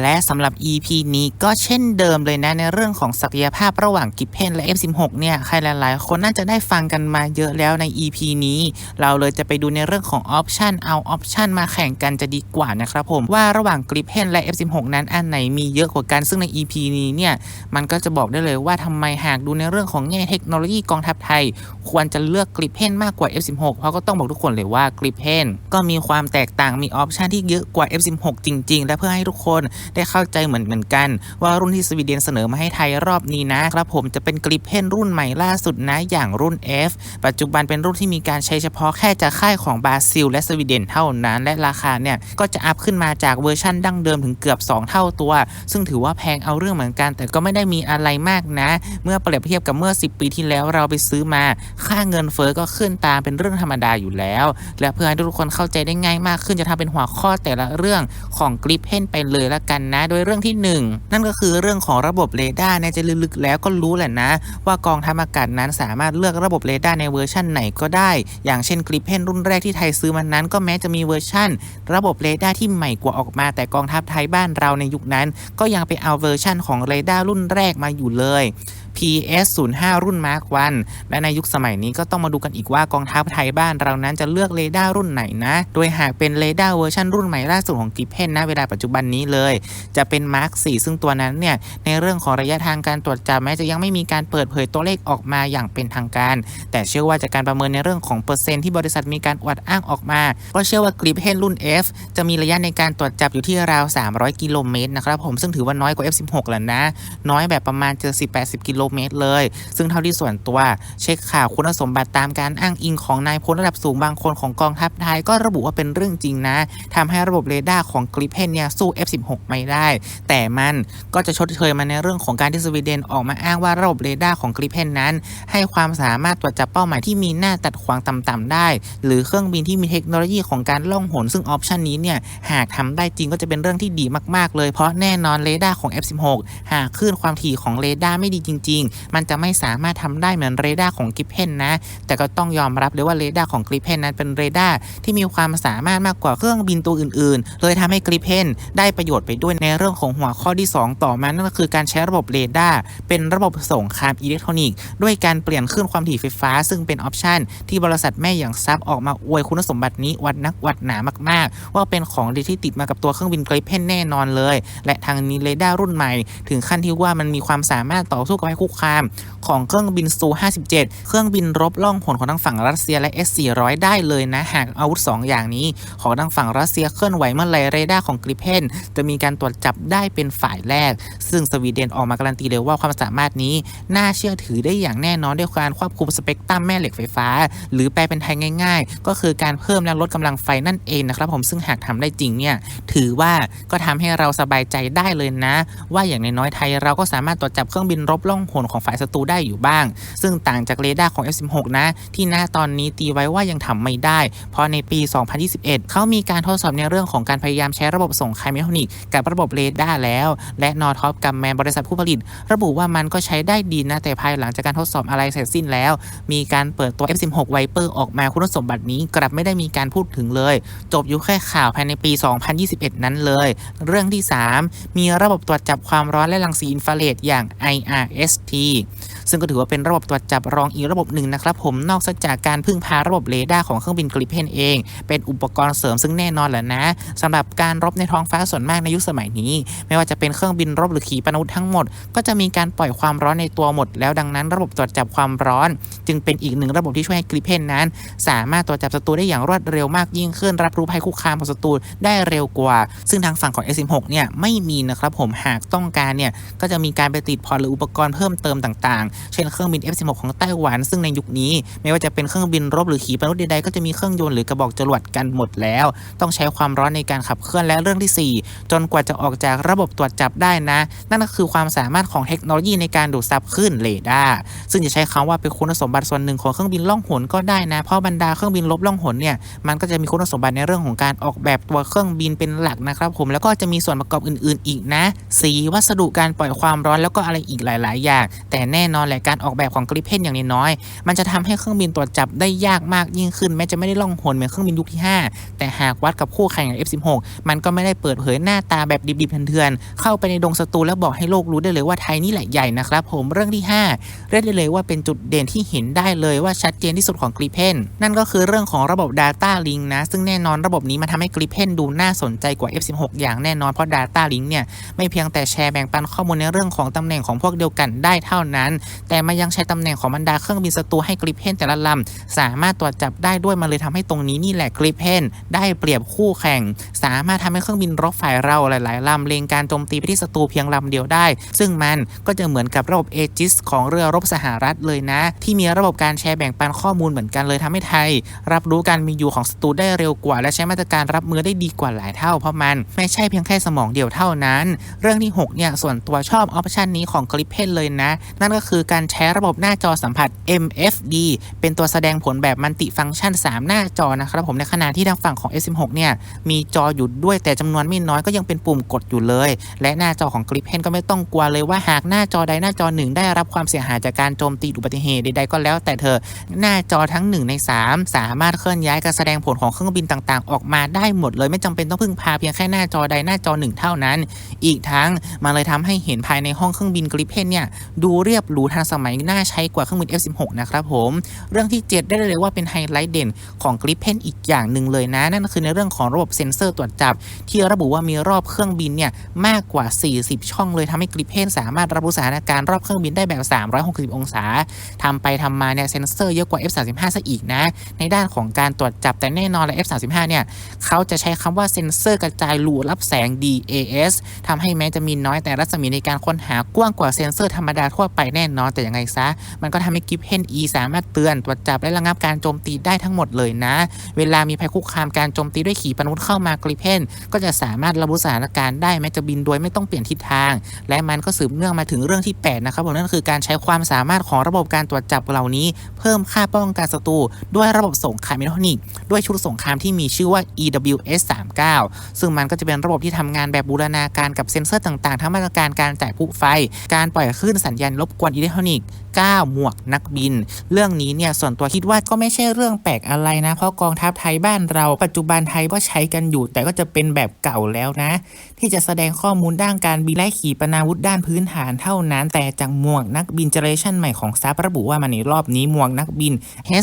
และสำหรับ EP นี้ก็เช่นเดิมเลยนะในเรื่องของศักยภาพระหว่างกิฟเพนและ F16 เนี่ยใครหลายๆ คนน่าจะได้ฟังกันมาเยอะแล้วใน EP นี้ เราเลยจะไปดูในเรื่องของออปชันเอาออปชันมาแข่งกันจะดีกว่านะครับผมว่าระหว่างกริปเพนและ F16 นั้นอันไหนมีเยอะกว่ากันซึ่งใน EP นี้เนี่ยมันก็จะบอกได้เลยว่าทำไมหากดูในเรื่องของแง่เทคโนโลยีกองทัพไทย ควรจะเลือกกริปเพนมากกว่า F16 เพราะก็ต้องบอกทุกคนเลยว่ากริปเพนก็มีความแตกต่างมีออปชันที่เยอะกว่า F16 จริง ๆ และเพื่อให้ทุกคนได้เข้าใจเหมือนเหมือนกัน ว่ารุ่นที่สวีเดนเสนอมาให้ไทยรอบนี้นะครับผมจะเป็นกริปเพนรุ่นใหม่ล่าสุดนะอย่างรุ่น F ปัจจุบันเป็นรุ่นที่มีการใช้เฉพาะแค่จากค่ายของบราซิล และสวีเดนเท่านั้น และราคาเนี่ยก็จะอัพขึ้นมาจากเวอร์ชั่นดั้งเดิมถึงเกือบ 2 เท่าตัว ซึ่งถือว่าแพงเอาเรื่องเหมือนกัน แต่ก็ไม่ได้มีอะไรมากนะ เมื่อเปรียบเทียบกับเมื่อ 10 ปีที่แล้วเราไปซื้อมา ค่าเงินเฟอ้อก็ขึ้นตามเป็นเรื่องธรรมดาอยู่แล้ว และเพื่อให้ทุกคนเข้าใจได้ง่ายมากขึ้นจะทำเป็นหัวข้อแต่ละเรื่องของกริปเพนไปเลยละกันนะ โดยเรื่องที่ 1 นั่นก็คือเรื่องของระบบเรดาร์ในี่ยจะลึกๆแล้วก็รู้แหละนะ ว่ากองทัพอากาศนั้นสามารถเลือกระบบเรดาร์ในเวอร์ชันไหนก็ได้ อย่างเช่นกริปเพนรุ่นแรกที่ไทยซื้อมันนั้น ก็แม้จะมีเวอร์ชันระบบเรดาร์ที่ใหม่กว่าออกมาแต่กองทัพไทยบ้านเราในยุคนั้น ก็ยังไปเอาเวอร์ชันของเรดาร์รุ่นแรกมาอยู่เลย PS 0 5รุ่น Mark 1และในยุคสมัยนี้ก็ต้องมาดูกันอีกว่ากองทัพไทยบ้านเรานั้นจะเลือกเรดาร์รุ่นไหนนะ โดยหากเป็นเรดาร์เวอร์ชันรุ่นใหม่ล่าสุดของกิเพนนะเวลาปัจจุบันนี้เลย จะเป็น Mark 4ซึ่งตัวนั้นเนี่ยในเรื่องของระยะทางการตรวจจับแม้จะยังไม่มีการเปิดเผยตัวเลขออกมาอย่างเป็นทางการ แต่เชื่อว่าจากการประเมินในเรื่องของเปอร์เซ็นต์ที่บริษัทมีการอวดอ้างออกมาก็เชื่อว่ากิเพนรุ่น F จะมีระยะในการตรวจจับอยู่ที่ราว 300 กิโลเมตรนะครับผมซึ่งถือว่าน้อยกว่า F16 แล้วนะ น้อยแบบประมาณ70-80กิโลเมตรเลย ซึ่งเท่าที่ส่วนตัวเช็คข่าวคุณสมบัติตามการอ้างอิงของนายพลระดับสูงบางคนของกองทัพไทยก็ระบุว่าเป็นเรื่องจริงนะทำให้ระบบเรดาร์ของกริปเพนเนี่ยสู้ F16 ไม่ได้ แต่มันก็จะชดเชยมาในเรื่องของการที่สวีเดนออกมาอ้างว่าระบบเรดาร์ของกริปเพนนั้น ให้ความสามารถตรวจจับเป้าหมายที่มีหน้าตัดขวางต่ำๆได้ หรือเครื่องบินที่มีเทคโนโลยีของการล่องหน ซึ่งออปชันนี้เนี่ยหากทำได้จริงก็จะเป็นเรื่องที่ดีมากๆ เลยเพราะแน่นอนเรดาร์ของ F16 หากคลื่นความถี่ของเรดาร์ไม่ดีจริงๆ มันจะไม่สามารถทำได้เหมือนเรดาร์ของกริปเพนนะ แต่ก็ต้องยอมรับเลยว่าเรดาร์ของกริปเพนนั้นเป็นเรดาร์ที่มีความสามารถมากกว่าเครื่องบินตัวอื่น ๆ เลยทำให้กริปเพนได้ประโยชน์ไปด้วยในเรื่องของหัวข้อที่ 2 ต่อมานั่นก็คือการใช้ระบบเรดาร์เป็นระบบส่งคามอิเล็กทรอนิกส์ด้วยการเปลี่ยนคลื่นความถี่ไฟฟ้า ซึ่งเป็นออปชันที่บริษัทแม่อย่างซับออกมาอวยคุณสมบัตินี้วัดนักวัดหนามาก ๆ ว่าเป็นของดีที่ติดมากับตัวเครื่องบินกริปเพนแน่นอนเลย และทางนี้เรดาร์รุ่นใหม่ ถึงขั้นที่ว่ามันมีความสามารถต่อสู้กับภัยคุกคาม ของเครื่องบินซู57 เครื่องบินรบล่องหนของทางฝั่งรัสเซียและ S400 ได้เลยนะ หากอาวุธ 2 อย่างนี้ ของทางฝั่งรัสเซียเคลื่อนไหวเมื่อไรเรดาร์ของกริเพนจะมีการตรวจจับได้เป็นฝ่ายแรก ซึ่งสวีเดนออกมาการันตีเลยว่าความสามารถนี้ น่าเชื่อถือได้อย่างแน่นอนด้วยการควบคุมสเปกตรัมแม่เหล็กไฟฟ้า หรือแปลเป็นไทยง่าย ๆ ก็คือการเพิ่มและลดกำลังไฟนั่นเองนะครับผมซึ่งหากทำได้จริงเนี่ยถือว่าก็ทำให้เราสบายใจได้เลยนะ ว่าอย่างน้อยๆไทยเราก็สามารถตรวจจับเครื่องบินรบล่องหนของฝ่ายศัตรูได้อยู่บ้าง ซึ่งต่างจากเรดาร์ของ F16 นะ ที่หน้าตอนนี้ตีไว้ว่ายังทำไม่ได้ เพราะในปี 2021 เขามีการทดสอบในเรื่องของการพยายามใช้ระบบส่งคายเมทรอนิกกับระบบเรดาร์แล้ว และนอท็อปกัมแมนบริษัทผู้ผลิต ระบุว่ามันก็ใช้ได้ดีนะ แต่ภายหลังจากการทดสอบอะไรเสร็จสิ้นแล้ว มีการเปิดตัว F16 Viper ออกมาคุณสมบัตินี้กลับไม่ได้มีการพูดถึงเลย จบอยู่แค่ข่าวภายในปี 2021 นั้นเลย เรื่องที่ 3 มีระบบตรวจจับความร้อนและรังสีอินฟราเรดอย่าง IRS ที่ ซึ่งก็ถือว่าเป็นระบบตรวจจับรองอีกระบบหนึ่งนะครับผมนอกจากการพึ่งพาระบบเรดาร์ของเครื่องบินกริเพนเอง เป็นอุปกรณ์เสริมซึ่งแน่นอนแหละนะสำหรับการรบในท้องฟ้าส่วนมากในยุคสมัยนี้ ไม่ว่าจะเป็นเครื่องบินรบหรือขีปนาวุธทั้งหมด ก็จะมีการปล่อยความร้อนในตัวหมด แล้วดังนั้นระบบตรวจจับความร้อน จึงเป็นอีกหนึ่งระบบที่ช่วยให้กริเพนนั้น สามารถตรวจจับศัตรูได้อย่างรวดเร็วมากยิ่งขึ้น รับรู้ภัยคุกคามของศัตรูได้เร็วกว่า ซึ่งทางฝั่งของ S16 เนี่ยไม่มีนะครับผมหากต้องการเนี่ยก็จะมีการไปติดพอร์ตหรืออุปกรณ์เพิ่มเติมต่างเช่นเครื่องบิน F16 ของไต้หวัน ซึ่งในยุคนี้ ไม่ว่าจะเป็นเครื่องบินรบหรือขีปนาวุธใดๆก็จะมีเครื่องยนต์หรือกระบอกจรวดกันหมดแล้ว ต้องใช้ความร้อนในการขับเคลื่อนและเรื่องที่ 4 จนกว่าจะออกจากระบบตรวจจับได้นะ นั่นก็คือความสามารถของเทคโนโลยีในการดูดซับคลื่นเรดาร์ซึ่งจะใช้คำว่าเป็นคุณสมบัติส่วนหนึ่งของเครื่องบินล่องหนก็ได้นะ เพราะบรรดาเครื่องบินรบล่องหนเนี่ยมันก็จะมีคุณสมบัติในเรื่องของการออกแบบตัวเครื่องบินเป็นหลักนะครับผมแล้วก็จะมีส่วนประกอบอื่น ๆ อีกนะ สีวัสดุการปล่อยความร้อนแล้วก็อะไรอีกหลาย ๆ อย่าง แต่แน่นอนอนแหละการออกแบบของกริปเพนอย่างน้อย มันจะทำให้เครื่องบินตรวจจับได้ยากมากยิ่งขึ้น แม้จะไม่ได้ล่องหนเหมือนเครื่องบินยุคที่ 5 แต่หากวัดกับคู่แข่งอย่าง F16 มันก็ไม่ได้เปิดเผยหน้าตาแบบดิบๆเถื่อนๆเข้าไปในดงศัตรูแล้วบอกให้โลกรู้ได้เลยว่าไทยนี่แหละใหญ่นะครับผมเรื่องที่ 5 เรียกได้เลยว่าเป็นจุดเด่นที่เห็นได้เลยว่าชัดเจนที่สุดของกริเพนนั่นก็คือเรื่องของระบบ Data Link นะ ซึ่งแน่นอนระบบนี้มันทำให้กริเพนดูน่าสนใจกว่า F16 อย่างแน่นอนเพราะ Data Link เนี่ยไม่เพียงแต่แชร์แบ่งปันข้อมูลในเรื่องของตำแหน่งของพวกเดียวกันได้เท่านั้นแต่มันยังใช้ตำแหน่งของบรรดาเครื่องบินศัตรูให้กริเพนแต่ละลำสามารถตรวจจับได้ด้วยมันเลยทำให้ตรงนี้นี่แหละกริเพนได้เปรียบคู่แข่ง สามารถทำให้เครื่องบินรบฝ่ายเราหลาย ๆลำเล็งการโจมตีไปที่ศัตรูเพียงลำเดียวได้ ซึ่งมันก็จะเหมือนกับระบบเอจิสของเรือรบสหรัฐเลยนะ ที่มีระบบการแชร์แบ่งปันข้อมูลเหมือนกันเลยทำให้ไทย รับรู้การมีอยู่ของศัตรูได้เร็วกว่า และใช้มาตรการรับมือได้ดีกว่าหลายเท่า เพราะมันไม่ใช่เพียงแค่สมองเดียวเท่านั้น เรื่องที่ 6 เนี่ย ส่วนตัวชอบออปชันนี้ของกริปเพนเลยนะ นั่นก็คือการใช้ระบบหน้าจอสัมผัส MFD เป็นตัวแสดงผลแบบมัลติฟังก์ชัน 3 หน้าจอนะครับผมในขณะที่ทางฝั่งของ S16 เนี่ยมีจออยู่ด้วยแต่จำนวนไม่น้อยก็ยังเป็นปุ่มกดอยู่เลย และหน้าจอของกริปเพนก็ไม่ต้องกลัวเลยว่าหากหน้าจอใดหน้าจอหนึ่งได้รับความเสียหายจากการโจมตีอุบัติเหตุใดๆก็แล้ว แต่เธอหน้าจอทั้ง 1 ใน 3 สามารถเคลื่อนย้ายการแสดงผลของเครื่องบินต่างๆ ออกมาได้หมดเลยไม่จำเป็นต้องพึ่งพาเพียงแค่หน้าจอใดหน้าจอหนึ่งเท่านั้น อีกทั้งมันเลยทำให้เห็นภายในห้องเครื่องบินกริปเพนเนี่ยดูเรียบหรูทันสมัยน่าใช้กว่าเครื่องบิน F16 นะครับผม เรื่องที่ 7 ได้เลยว่าเป็นไฮไลท์เด่นของกริปเพนอีกอย่างหนึ่งเลยนะ นั่นคือในเรื่องของระบบเซ็นเซอร์ตรวจจับ ที่ระบุว่ามีรอบเครื่องบินเนี่ยมากกว่า 40 ช่องเลยทำให้กริปเพนสามารถรับรู้สถานการณ์รอบเครื่องบินได้แบบ 360 องศาทำไปทำมาเนี่ยเซ็นเซอร์เยอะกว่า F35 ซะอีกนะ ในด้านของการตรวจจับแต่แน่นอนและ F35 เนี่ยเขาจะใช้คำว่าเซ็นเซอร์กระจายรูรับแสง DAS ทำให้แม้จะมีน้อยแต่รัศมีในการค้นหากว้างกว่าเซ็นเซอร์ธรรมดาทั่วไปแน่นอนแต่ยังไงซะ มันก็ทำให้กิฟเพน E สามารถเตือนตรวจจับและระงับการโจมตีได้ทั้งหมดเลยนะ เวลามีภัยคุกคามการโจมตีด้วยขีปนาวุธเข้ามากริเพนก็จะสามารถรับรู้สถานการณ์ได้แม้จะบินโดยไม่ต้องเปลี่ยนทิศทาง และมันก็สืบเนื่องมาถึงเรื่องที่ 8 นะครับผมนั่นคือการใช้ความสามารถของระบบการตรวจจับเหล่านี้ เพิ่มค่าป้องกันศัตรูด้วยระบบสงครามอิเล็กทรอนิกส์ด้วยชุดสงครามที่มีชื่อว่า EWS 39ซึ่งมันก็จะเป็นระบบที่ทำงานแบบบูรณาการกับเซ็นเซอร์ต่างๆ ทั้งมาตรการการจ่ายผู้ไฟ การปล่อยคลื่นสัญญาณรบกวนอิเล็กทรอนิกส์9หมวกนักบิน เรื่องนี้เนี่ยส่วนตัวคิดว่าก็ไม่ใช่เรื่องแปลกอะไรนะ เพราะกองทัพไทยบ้านเราปัจจุบันไทยก็ใช้กันอยู่ แต่ก็จะเป็นแบบเก่าแล้วนะ ที่จะแสดงข้อมูลด้านการบินและขีปนาวุธด้านพื้นฐานเท่านั้น แต่จากหมวกนักบินเจเนเรชันใหม่ของซับระบุว่ามันในรอบนี้หมวกนักบิน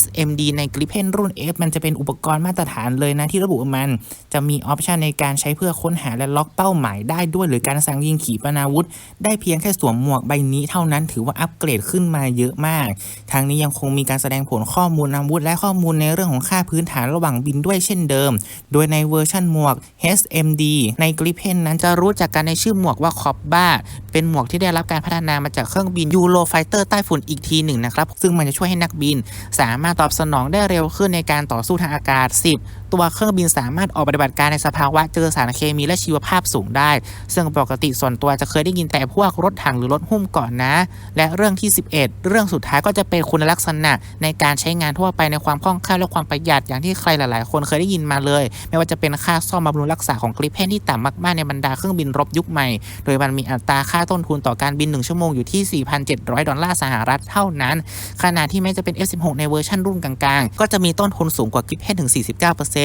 SMD ในกริเพนรุ่น F มันจะเป็นอุปกรณ์มาตรฐานเลยนะที่ระบุว่ามันจะมีออปชันในการใช้เพื่อค้นหาและล็อกเป้าหมายได้ด้วย หรือการสั่งยิงขีปนาวุธ ได้เพียงแค่สวมหมวกใบนี้เท่านั้นถือว่าอัปเกรดขึ้นมาเยอะมาก ทางนี้ยังคงมีการแสดงผลข้อมูลอาวุธและข้อมูลในเรื่องของค่าพื้นฐานระหว่างบินด้วยเช่นเดิม โดยในเวอร์ชันหมวก HMD ในกริเพนนั้นจะรู้จักกันในชื่อหมวกว่าคอบบ้า เป็นหมวกที่ได้รับการพัฒนามาจากเครื่องบินยูโรไฟเตอร์ใต้ฝุ่นอีกทีหนึ่งนะครับ ซึ่งมันจะช่วยให้นักบิน สามารถตอบสนองได้เร็วขึ้นในการต่อสู้ทางอากาศ 10 ตัวเครื่องบินสามารถออกปฏิบัติการในสภาวะเจอสารเคมีและชีวภาพสูงได้ ซึ่งปกติส่วนตัวจะเคยได้ยินแต่พวกรถถังหรือรถหุ้มก่อนนะ และเรื่องที่ 11 เรื่องสุดท้ายก็จะเป็นคุณลักษณะในการใช้งานทั่วไปในความคล่องแคล่วและความประหยัดอย่างที่ใครหลาย ๆ คนเคยได้ยินมาเลย ไม่ว่าจะเป็นค่าซ่อมบำรุงรักษาของกริปเพนที่ต่ำมาก ๆ ในบรรดาเครื่องบินรบยุคใหม่ โดยมันมีอัตราค่าต้นทุนต่อการบิน 1 ชั่วโมงอยู่ที่ 4,700 ดอลลาร์สหรัฐเท่านั้นขณะที่แม้จะเป็น F16 ในเวอร์ชันรุ่นกลาง ๆ ก็จะมีต้นทุนสูงกว่ากริปเพนถึง 49%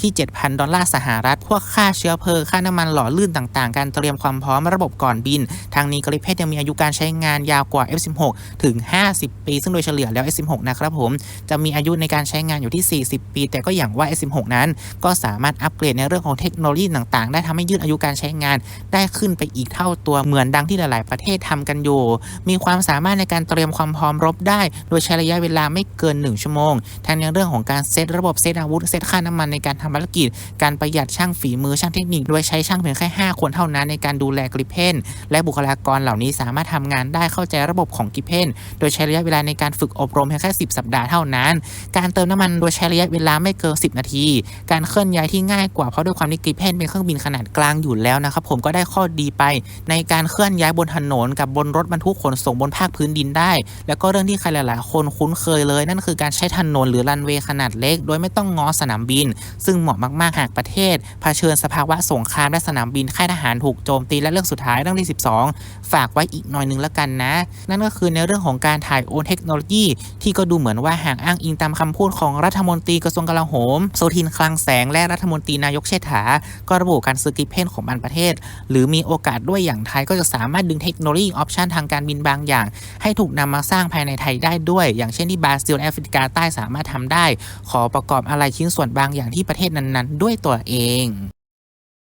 ที่ 7,000 ดอลลาร์สหรัฐ พวกค่าเชื้อเพลิง ค่าน้ำมันหล่อลื่นต่างๆ การเตรียมความพร้อมระบบก่อนบิน ทางนี้กริเพนยังมีอายุการใช้งานยาวกว่า F16 ถึง 50 ปี ซึ่งโดยเฉลี่ยแล้ว F16 นะครับผม จะมีอายุในการใช้งานอยู่ที่ 40 ปี แต่ก็อย่างว่า F16 นั้น ก็สามารถอัปเกรดในเรื่องของเทคโนโลยีต่างๆ ได้ทำให้ยืดอายุการใช้งาน ได้ขึ้นไปอีกเท่าตัวเหมือนดังที่หลาย ๆ ประเทศทำกันอยู่ มีความสามารถในการเตรียมความพร้อมรบได้ โดยใช้ระยะเวลาไม่เกิน 1 ชั่วโมงทั้งในเรื่องของการเซตระบบเซตอาวุธเซตค่าน้ำมันในการทำภารกิจ การประหยัดช่างฝีมือช่างเทคนิค โดยใช้ช่างเพียงแค่ 5 คนเท่านั้นในการดูแลกริเพนและบุคลากรเหล่านี้สามารถทำงานได้เข้าใจระบบของกริเพนโดยใช้ระยะเวลาในการฝึกอบรมเพียงแค่ 10 สัปดาห์เท่านั้น การเติมน้ำมันโดยใช้ระยะเวลาไม่เกิน 10 นาที การเคลื่อนย้ายที่ง่ายกว่าเพราะด้วยความที่กริเพนเป็นเครื่องบินขนาดกลางอยู่แล้วนะครับผมก็ได้ข้อดีไป ในการเคลื่อนย้ายบนถนนกับบนรถบรรทุกขนส่งบนภาคพื้นดินได้ แล้วก็เรื่องที่ใครหลาย ๆ คนคุ้นเคยเลย นั่นคือการใช้ถนนหรือรันเวย์ขนาดเล็ก โดยไม่ต้องงอสนามบินซึ่งเหมาะมากๆหากประเทศเผชิญสภาวะสงครามและสนามบินค่ายทหารถูกโจมตีและเรื่องสุดท้ายเรื่องที่ 12 ฝากไว้อีกหน่อยนึงแล้วกันนะ นั่นก็คือในเรื่องของการถ่ายโอนเทคโนโลยี ที่ก็ดูเหมือนว่าหากอ้างอิงตามคำพูดของรัฐมนตรีกระทรวงกลาโหม โซทินคลังแสงและรัฐมนตรีนายกเชษฐา ก็ระบุการซื้อกิเพนของบางประเทศ หรือมีโอกาสด้วยอย่างไทยก็จะสามารถดึงเทคโนโลยีออปชันทางการบินบางอย่าง ให้ถูกนำมาสร้างภายในไทยได้ด้วย อย่างเช่นที่บราซิลและแอฟริกาใต้สามารถทำได้ ขอประกอบอะไรชิ้นส่วนบางอย่างที่ประเทศนั้นๆ ด้วยตัวเอง